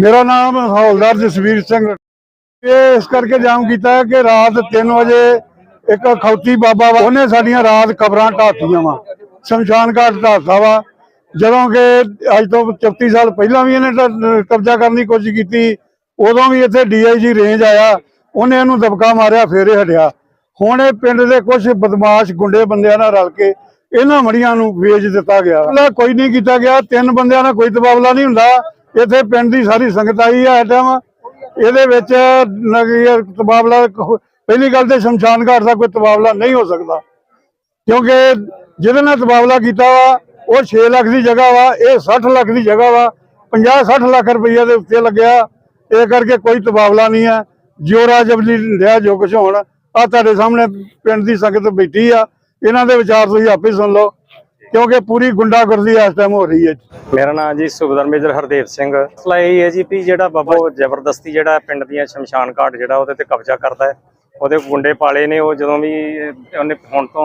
ਮੇਰਾ ਨਾਮ ਹੌਲਦਾਰ ਜਸਵੀਰ ਸਿੰਘ ਇਹ ਇਸ ਕਰਕੇ ਜਾਮ ਕੀਤਾ ਹੈ ਕਿ ਰਾਤ 3 ਵਜੇ ਇੱਕ ਖੌਤੀ ਬਾਬਾ ਉਹਨੇ ਸਾਡੀਆਂ ਰਾਤ ਕਬਰਾਂ ਢਾਤੀਆਂ ਵਾ, ਸ਼ਮਸ਼ਾਨ ਘਾਟ ਢਾਤਾ ਵਾ। ਜਦੋਂ ਕਿ ਅੱਜ ਤੋਂ 34 ਸਾਲ ਪਹਿਲਾਂ ਵੀ ਇਹਨੇ ਕਬਜ਼ਾ ਕਰਨ ਦੀ ਕੋਸ਼ਿਸ਼ ਕੀਤੀ, ਉਦੋਂ ਵੀ ਇੱਥੇ ਡੀਆਈਜੀ ਰੇਂਜ ਆਇਆ, ਉਹਨੇ ਇਹਨੂੰ ਦਬਕਾ ਮਾਰਿਆ, ਫੇਰੇ ਹਟਿਆ। ਹੁਣ ਇਹ ਪਿੰਡ ਦੇ ਕੁਝ ਬਦਮਾਸ਼ ਗੁੰਡੇ ਬੰਦਿਆਂ ਨਾਲ ਰਲ ਕੇ ਇਹਨਾਂ ਮੜੀਆਂ ਨੂੰ ਵੇਚ ਦਿੱਤਾ ਗਿਆ। ਨਾ ਕੋਈ ਨਹੀਂ ਕੀਤਾ ਗਿਆ, ਤਿੰਨ ਬੰਦਿਆਂ ਨਾਲ ਕੋਈ ਤਬਾਦਲਾ ਨਹੀਂ ਹੁੰਦਾ। ਇੱਥੇ ਪਿੰਡ ਦੀ ਸਾਰੀ ਸੰਗਤ ਆਈ ਆ ਇਸ ਟਾਈਮ ਇਹਦੇ ਵਿੱਚ ਨਗਰ ਤਬਾਦਲਾ ਪਹਿਲੀ ਗੱਲ ਤੇ ਸ਼ਮਸ਼ਾਨ ਘਾਟ ਦਾ ਕੋਈ ਤਬਾਦਲਾ ਨਹੀਂ ਹੋ ਸਕਦਾ। ਕਿਉਂਕਿ ਜਿਹਦੇ ਨਾਲ ਤਬਾਦਲਾ ਕੀਤਾ ਵਾ, ਉਹ 6 ਲੱਖ ਦੀ ਜਗ੍ਹਾ ਵਾ, ਇਹ 60 ਲੱਖ ਦੀ ਜਗ੍ਹਾ ਵਾ। 50 60 ਲੱਖ ਰੁਪਈਆ ਦੇ ਉੱਤੇ ਲੱਗਿਆ। ਇਹ ਕਰਕੇ ਕੋਈ ਤਬਾਦਲਾ ਨਹੀਂ ਹੈ ਜਿਉਰਾ ਜਬਲੀ ਲਿਆ ਜੋ ਕੁਛ ਹੋਣ। ਆ ਤੁਹਾਡੇ ਸਾਹਮਣੇ ਪਿੰਡ ਦੀ ਸੰਗਤ ਬੈਠੀ ਆ। ਇਹਨਾਂ ਦੇ ਵਿਚਾਰ ਤੁਸੀਂ ਆਪੇ ਸੁਣ ਲਓ। ਕਿਉਂਕਿ ਪੂਰੀ ਗੁੰਡਾਗਰਦੀ ਇਸ ਟਾਈਮ ਹੋ ਰਹੀ ਹੈ ਮੇਰਾ ਨਾਮ ਜੀ ਸੁਬਦਰ ਮੇਜਰ ਹਰਦੇਵ ਸਿੰਘ। ਮਸਲਾ ਇਹ ਹੈ ਜੀ ਵੀ ਜਿਹੜਾ ਬਾਬਾ ਉਹ ਜ਼ਬਰਦਸਤੀ ਜਿਹੜਾ ਪਿੰਡ ਦੀਆਂ ਸ਼ਮਸ਼ਾਨ ਘਾਟ ਜਿਹੜਾ ਉਹਦੇ ਤੇ ਕਬਜ਼ਾ ਕਰਦਾ ਹੈ। ਉਹਦੇ ਗੁੰਡੇ ਪਾਲੇ ਨੇ, ਉਹ ਜਦੋਂ ਵੀ ਉਹਨੇ ਹੁਣ ਤੋਂ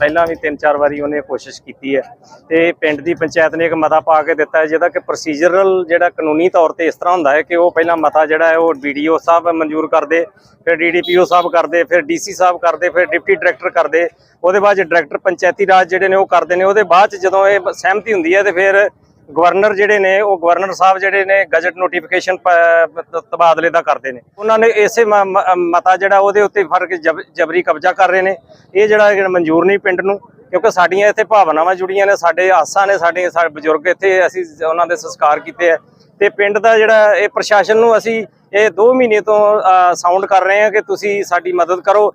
ਪਹਿਲਾਂ ਵੀ ਤਿੰਨ ਚਾਰ ਵਾਰੀ ਉਹਨੇ ਕੋਸ਼ਿਸ਼ ਕੀਤੀ ਹੈ। ਤੇ ਪਿੰਡ ਦੀ ਪੰਚਾਇਤ ਨੇ ਇੱਕ ਮਤਾ ਪਾ ਕੇ ਦਿੱਤਾ ਜਿਹਦਾ ਕਿ ਪ੍ਰੋਸੀਜਰਲ ਜਿਹੜਾ ਕਾਨੂੰਨੀ ਤੌਰ ਤੇ ਇਸ ਤਰ੍ਹਾਂ ਹੁੰਦਾ ਹੈ ਕਿ ਉਹ ਪਹਿਲਾਂ ਮਤਾ ਜਿਹੜਾ ਹੈ, ਉਹ ਵੀਡੀਓ ਸਾਹਿਬ ਮਨਜ਼ੂਰ ਕਰਦੇ, ਫਿਰ ਡੀਡੀਪੀਓ ਸਾਹਿਬ ਕਰਦੇ, ਫਿਰ ਡੀਸੀ ਸਾਹਿਬ ਕਰਦੇ, ਫਿਰ ਡਿਪਟੀ ਡਾਇਰੈਕਟਰ ਕਰਦੇ। ਉਹਦੇ ਬਾਅਦ ਡਾਇਰੈਕਟਰ ਪੰਚਾਇਤੀ ਰਾਜ ਜਿਹੜੇ ਨੇ ਉਹ ਕਰਦੇ ਨੇ। ਉਹਦੇ ਬਾਅਦ ਚ ਜਦੋਂ ਇਹ ਸਹਿਮਤੀ ਹੁੰਦੀ ਹੈ ਤੇ ਫਿਰ ਗਵਰਨਰ ਜਿਹੜੇ ਨੇ, ਉਹ ਗਵਰਨਰ ਸਾਹਿਬ ਜਿਹੜੇ ਨੇ, ਗਜਟ ਨੋਟੀਫਿਕੇਸ਼ਨ ਤਬਾਦਲੇ ਦਾ ਕਰਦੇ ਨੇ। ਉਹਨਾਂ ਨੇ ਇਸੇ ਮ- ਮਤਾ ਜਿਹੜਾ, ਉਹਦੇ ਉੱਤੇ ਫ਼ਰਕ ਜਬ- ਜਬਰੀ ਕਬਜ਼ਾ ਕਰ ਰਹੇ ਨੇ। ਇਹ ਜਿਹੜਾ ਮਨਜ਼ੂਰ ਨਹੀਂ ਪਿੰਡ ਨੂੰ, ਕਿਉਂਕਿ ਸਾਡੀਆਂ ਇੱਥੇ ਭਾਵਨਾਵਾਂ ਜੁੜੀਆਂ ਨੇ, ਸਾਡੇ ਆਸਾਂ ਨੇ, ਸਾਡੇ ਸਾਡੇ ਬਜ਼ੁਰਗ ਇੱਥੇ ਅਸੀਂ ਉਹਨਾਂ ਦੇ ਸੰਸਕਾਰ ਕੀਤੇ ਆ। ਤੇ ਪਿੰਡ ਦਾ ਜਿਹੜਾ, ਇਹ ਪ੍ਰਸ਼ਾਸਨ ਨੂੰ ਅਸੀਂ ਇਹ 2 ਮਹੀਨੇ ਤੋਂ ਸਾਊਂਡ ਕਰ ਰਹੇ ਹਾਂ ਕਿ ਤੁਸੀਂ ਸਾਡੀ ਮਦਦ ਕਰੋ।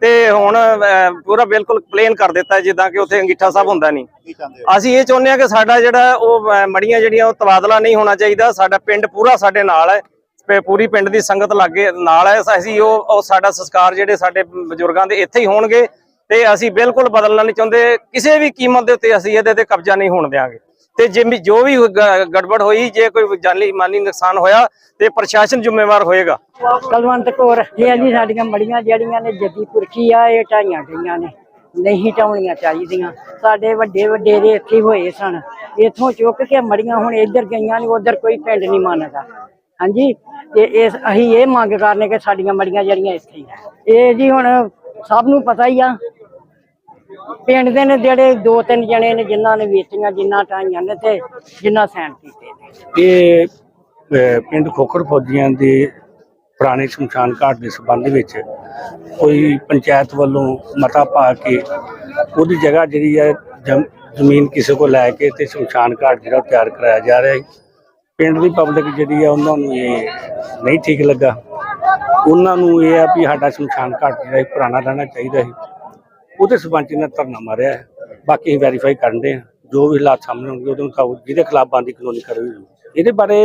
ਤੇ ਹੁਣ ਪੂਰਾ ਬਿਲਕੁਲ ਪਲੇਨ ਕਰ ਦਿੱਤਾ ਜਿੱਦਾਂ ਕਿ ਉੱਥੇ ਅੰਗੀਠਾ ਸਾਹਿਬ ਹੁੰਦਾ ਨਹੀਂ। ਅਸੀਂ ਇਹ ਚਾਹੁੰਦੇ ਹਾਂ ਕਿ ਸਾਡਾ ਜਿਹੜਾ ਉਹ ਮੜੀਆਂ ਜਿਹੜੀਆਂ ਉਹ ਤਬਾਦਲਾ ਨਹੀਂ ਹੋਣਾ ਚਾਹੀਦਾ। ਸਾਡਾ ਪਿੰਡ ਪੂਰਾ ਸਾਡੇ ਨਾਲ ਹੈ। ਪੂਰੀ ਪਿੰਡ ਦੀ ਸੰਗਤ ਲਾਗੇ ਨਾਲ ਹੈ। ਅਸੀਂ ਉਹ ਉਹ ਸਾਡਾ ਸੰਸਕਾਰ ਜਿਹੜੇ ਸਾਡੇ ਬਜ਼ੁਰਗਾਂ ਦੇ ਇੱਥੇ ਹੀ ਹੋਣਗੇ। ਤੇ ਅਸੀਂ ਬਿਲਕੁਲ ਬਦਲਣਾ ਨਹੀਂ ਚਾਹੁੰਦੇ। ਕਿਸੇ ਵੀ ਕੀਮਤ ਦੇ ਉੱਤੇ ਅਸੀਂ ਇਹਦੇ ਤੇ ਕਬਜ਼ਾ ਨਹੀਂ ਹੋਣ ਦੇਵਾਂਗੇ ਤੇ ਜੇ ਜੋ ਵੀ ਗੜਬੜ ਹੋਈ, ਜੇ ਕੋਈ ਜਾਨੀ ਮਾਲੀ ਨੁਕਸਾਨ ਹੋਇਆ, ਤੇ ਪ੍ਰਸ਼ਾਸਨ ਜ਼ਿੰਮੇਵਾਰ ਹੋਏਗਾ। ਕਲਵੰਤ ਕੌਰ, ਇਹ ਜੀ ਸਾਡੀਆਂ ਮੜੀਆਂ ਜਿਹੜੀਆਂ ਨੇ, ਜੱਦੀ ਪੁਰਖੀ ਆ, ਇਹ ਢਾਈਆਂ ਗਈਆਂ ਨੇ। ਨਹੀਂ ਢਾਉਣੀਆਂ ਚਾਹੀਦੀਆਂ। ਸਾਡੇ ਵੱਡੇ ਵੱਡੇ ਦੇ ਇੱਥੇ ਹੋਏ ਸਨ। ਇੱਥੋਂ ਚੁੱਕ ਕੇ ਮੜੀਆਂ ਹੁਣ ਇੱਧਰ ਗਈਆਂ ਨੇ, ਉਧਰ ਕੋਈ ਪਿੰਡ ਨਹੀਂ ਮੰਨਦਾ। ਹਾਂਜੀ? ਤੇ ਇਸ ਅਸੀਂ ਇਹ ਮੰਗ ਕਰਨੇ ਕਿ ਸਾਡੀਆਂ ਮੜੀਆਂ ਜਿਹੜੀਆਂ ਇੱਥੇ ਹੀ ਇਹ ਜੀ ਹੁਣ ਸਭ ਨੂੰ ਪਤਾ ਹੀ ਆ ਪਿੰਡ ਦੇ ਨੇ ਜਿਹੜੇ ਦੋ ਤਿੰਨ ਜਣੇ ਨੇ ਜਿਨ੍ਹਾਂ ਨੇ ਵੇਚੀਆਂ ਜਿਨ੍ਹਾਂ ਢਾਈਆਂ ਨੇ ਤੇ ਜਿਨ੍ਹਾਂ ਸੈਨ ਕੀਤੇ ਨੇ। ਇਹ ਅਹ, ਪਿੰਡ ਖੋਖਰ ਫੌਜੀਆਂ ਦੇ ਪੁਰਾਣੇ ਸ਼ਮਸ਼ਾਨ ਘਾਟ ਦੇ ਸੰਬੰਧ ਵਿੱਚ ਕੋਈ ਪੰਚਾਇਤ ਵੱਲੋਂ ਮਤਾ ਪਾ ਕੇ ਉਹਦੀ ਜਗ੍ਹਾ ਜਿਹੜੀ ਹੈ ਜ਼ਮ- ਜ਼ਮੀਨ ਕਿਸੇ ਕੋਲ ਲੈ ਕੇ ਤੇ ਸ਼ਮਸ਼ਾਨ ਘਾਟ ਜਿਹੜਾ ਉਹ ਤਿਆਰ ਕਰਾਇਆ ਜਾ ਰਿਹਾ ਹੈ। ਪਿੰਡ ਦੀ ਪਬਲਿਕ ਜਿਹੜੀ ਹੈ ਉਹਨਾਂ ਨੂੰ ਇਹ ਨਹੀਂ ਠੀਕ ਲੱਗਾ। ਉਹਨਾਂ ਨੂੰ ਇਹ ਆ ਵੀ ਸਾਡਾ ਸ਼ਮਸ਼ਾਨ ਘਾਟ ਜਿਹੜਾ ਇਹ ਪੁਰਾਣਾ ਰਹਿਣਾ ਚਾਹੀਦਾ ਹੈ। ਉਹਦੇ ਸਬੰਧ ਨਾਲ ਧਰਨਾ ਮਾਰਿਆ ਹੈ। ਬਾਕੀ ਵੈਰੀਫਾਈ ਕਰਨ ਦੇ ਹਾਂ। ਜੋ ਵੀ ਹਾਲਾਤ ਸਾਹਮਣੇ ਆਉਣਗੇ, ਉਹਦੇ ਮੁਤਾਬਕ ਜਿਹਦੇ ਖਿਲਾਫ ਬੰਦੀ ਕਾਨੂੰਨੀ ਕਾਰਵਾਈ ਹੋਊਗੀ। ਇਹਦੇ ਬਾਰੇ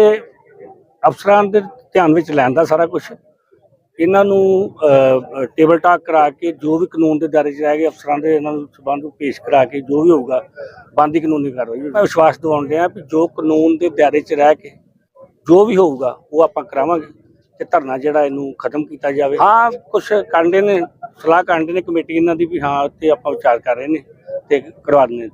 ਅਫਸਰਾਂ ਦੇ ਧਿਆਨ ਵਿੱਚ ਲੈਣ ਦਾ ਸਾਰਾ ਕੁਝ ਇਹਨਾਂ ਨੂੰ ਟੇਬਲ ਟਾਕ ਕਰਾ ਕੇ, ਜੋ ਵੀ ਕਾਨੂੰਨ ਦੇ ਦਾਇਰੇ 'ਚ ਰਹਿ ਗਏ ਅਫਸਰਾਂ ਦੇ, ਇਹਨਾਂ ਨੂੰ ਸਬੰਧ ਪੇਸ਼ ਕਰਾ ਕੇ, ਜੋ ਵੀ ਹੋਊਗਾ ਬੰਦੀ ਕਾਨੂੰਨੀ ਕਾਰਵਾਈ ਹੋਊਗੀ। ਮੈਂ ਵਿਸ਼ਵਾਸ ਦਿਵਾਉਣ ਡਿਆ ਵੀ ਜੋ ਕਾਨੂੰਨ ਦੇ ਦਾਇਰੇ 'ਚ ਰਹਿ ਕੇ, ਜੋ ਵੀ ਹੋਊਗਾ, ਉਹ ਆਪਾਂ ਕਰਾਵਾਂਗੇ ਤੇ ਧਰਨਾ ਜਿਹੜਾ ਇਹਨੂੰ ਖਤਮ ਕੀਤਾ ਜਾਵੇ। ਹਾਂ ਕੁਝ ਕਾਂਡੇ ਨੇ। ਸਲਾਹ ਕਾਂਡੇ ਨੇ ਕਮੇਟੀ ਇਹਨਾਂ ਦੀ ਵੀ ਹਾਂ ਤੇ ਆਪਾਂ ਵਿਚਾਰ ਕਰ ਰਹੇ ਨੇ ਤੇ ਕਰਵਾ ਦਿੰਦੇ